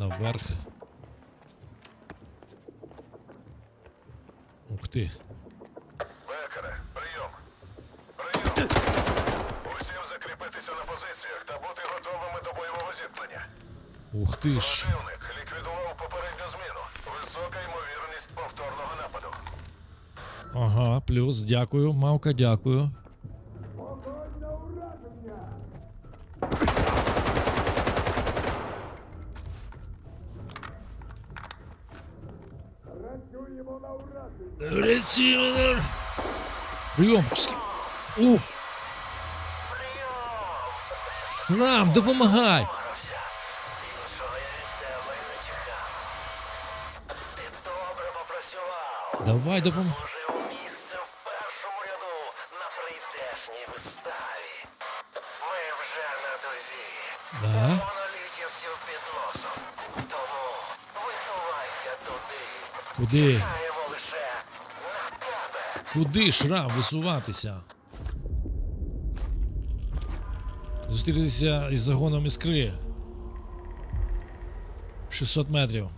Наверх. Ух ти. Бекере, прийом. Прийом. Усім закріпитися на позиціях та бути готовими до бойового зіткнення. Ух ти ж. Противник ліквідував попередню зміну. Висока ймовірність повторного нападу. Ага, плюс, дякую, мавка, дякую. Працюємо. Прийом. Ск- У. Шрам, допомагай. Іншого я від тебе й не чекав. Куди? Куди шрам висуватися? Зустрітися із загоном іскри. 600 метрів.